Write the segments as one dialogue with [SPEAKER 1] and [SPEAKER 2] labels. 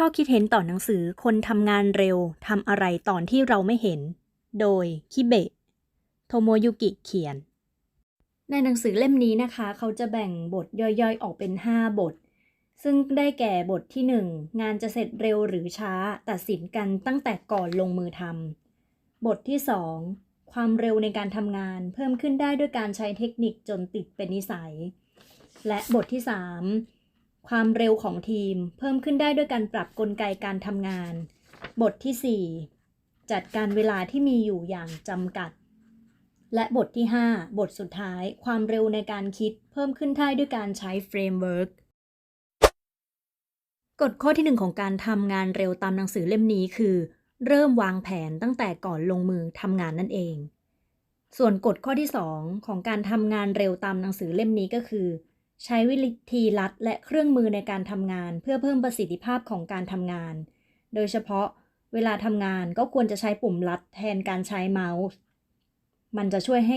[SPEAKER 1] ข้อคิดเห็นต่อหนังสือคนทำงานเร็วทำอะไรตอนที่เราไม่เห็น โดย คิเบะ โทโมยุกิเขียน ในหนังสือเล่มนี้นะคะ เขาจะแบ่งบทย่อยๆ ออกเป็น 5 บท ซึ่งได้แก่บทที่ 1 งานจะเสร็จเร็วหรือช้าตัดสินกันตั้งแต่ก่อนลงมือทำบทที่ 2 ความเร็วในการทำงานเพิ่มขึ้นได้ด้วยการใช้เทคนิคจนติดเป็นนิสัย และบทที่ 3 ความเร็วของทีมเพิ่มขึ้นได้ด้วยการปรับกลไกการทำงาน บทที่ 4 จัดการเวลาที่มีอยู่อย่างจำกัด และบทที่ 5 บทสุดท้าย ความเร็วในการคิดเพิ่มขึ้นได้ด้วยการใช้เฟรมเวิร์กกฎข้อที่หนึ่งของการทำงานเร็วตามหนังสือเล่มนี้คือ เริ่มวางแผนตั้งแต่ก่อนลงมือทำงานนั่นเอง ส่วนกฎข้อที่ 2 ของการทำงานเร็วตามหนังสือเล่มนี้ก็คือ ใช้วิธีลัดและเครื่องมือในการทำงาน เพื่อเพิ่มประสิทธิภาพของการทำงาน โดยเฉพาะเวลาทำงานก็ควรจะใช้ปุ่มลัดแทนการใช้เมาส์ มันจะช่วยให้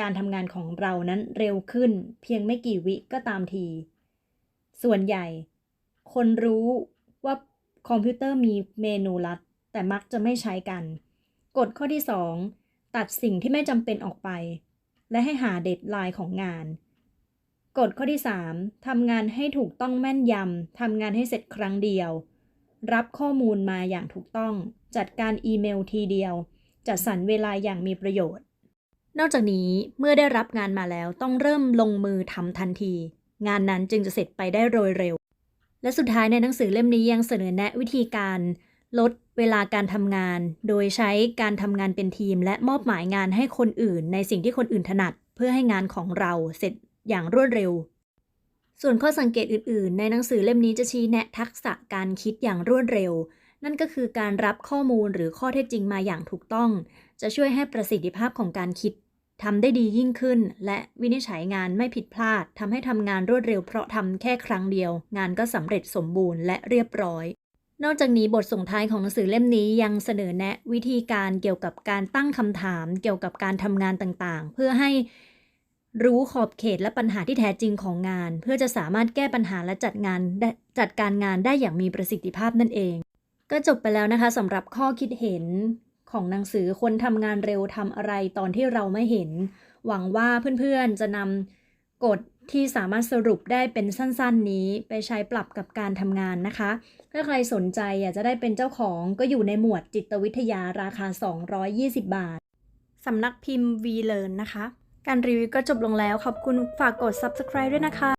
[SPEAKER 1] การทำงานของเรานั้นเร็วขึ้น เพียงไม่กี่วิก็ตามที ส่วนใหญ่ คนรู้ว่าคอมพิวเตอร์มีเมนูลัด แต่มักจะไม่ใช้กัน กฎข้อที่ 2 ตัดสิ่งที่ไม่จำเป็นออกไป และให้หาเดดไลน์ของงาน กฎข้อที่ 3ทำงานให้ถูกต้องแม่นยำทำงานให้เสร็จครั้งเดียว รับข้อมูลมาอย่างถูกต้อง จัดการอีเมลทีเดียว จัดสรรเวลาอย่างมีประโยชน์ นอกจากนี้เมื่อได้รับงานมาแล้วต้องเริ่มลงมือทำทันที งานนั้นจึงจะเสร็จไปได้โดยเร็ว และสุดท้ายในหนังสือเล่มนี้ยังเสนอแนะวิธีการลดเวลาการทำงาน โดยใช้การทำงานเป็นทีม และมอบหมายงานให้คนอื่น ในสิ่งที่คนอื่นถนัด เพื่อให้งานของเราเสร็จ อย่างรวดเร็ว ส่วนข้อสังเกตอื่น ๆ ในหนังสือเล่มนี้จะชี้แนะทักษะการคิดอย่างรวดเร็ว นั่นก็คือการรับข้อมูลหรือข้อเท็จจริงมาอย่างถูกต้อง จะช่วยให้ประสิทธิภาพของการคิดทำได้ดียิ่งขึ้น และวินิจฉัยงานไม่ผิดพลาดทำให้ทำงานรวดเร็วเพราะทำแค่ครั้งเดียว งานก็สำเร็จสมบูรณ์และเรียบร้อย นอกจากนี้บทส่งท้ายของหนังสือเล่มนี้ยังเสนอแนะวิธีการเกี่ยวกับการตั้งคำถาม เกี่ยวกับการทำงานต่างๆ เพื่อให้ รู้ขอบเขตและปัญหาที่แท้จริงของงาน เพื่อจะสามารถแก้ปัญหาและจัดงานจัดการงานได้อย่างมีประสิทธิภาพนั่นเอง ก็จบไปแล้วนะคะสำหรับข้อคิดเห็นของหนังสือคนทำงานเร็วทำอะไรตอนที่เราไม่เห็น หวังว่าเพื่อนๆจะนำกฎที่สามารถสรุปได้เป็นสั้นๆ นี้ไปใช้ปรับกับการทำงานนะคะ ถ้าใครสนใจอยากจะได้เป็นเจ้าของก็อยู่ในหมวดจิตวิทยาราคา 220 บาทสำนักพิมพ์ VLearn นะคะ การรีวิวก็จบลงแล้ว ขอบคุณฝากกด subscribe ด้วยนะคะ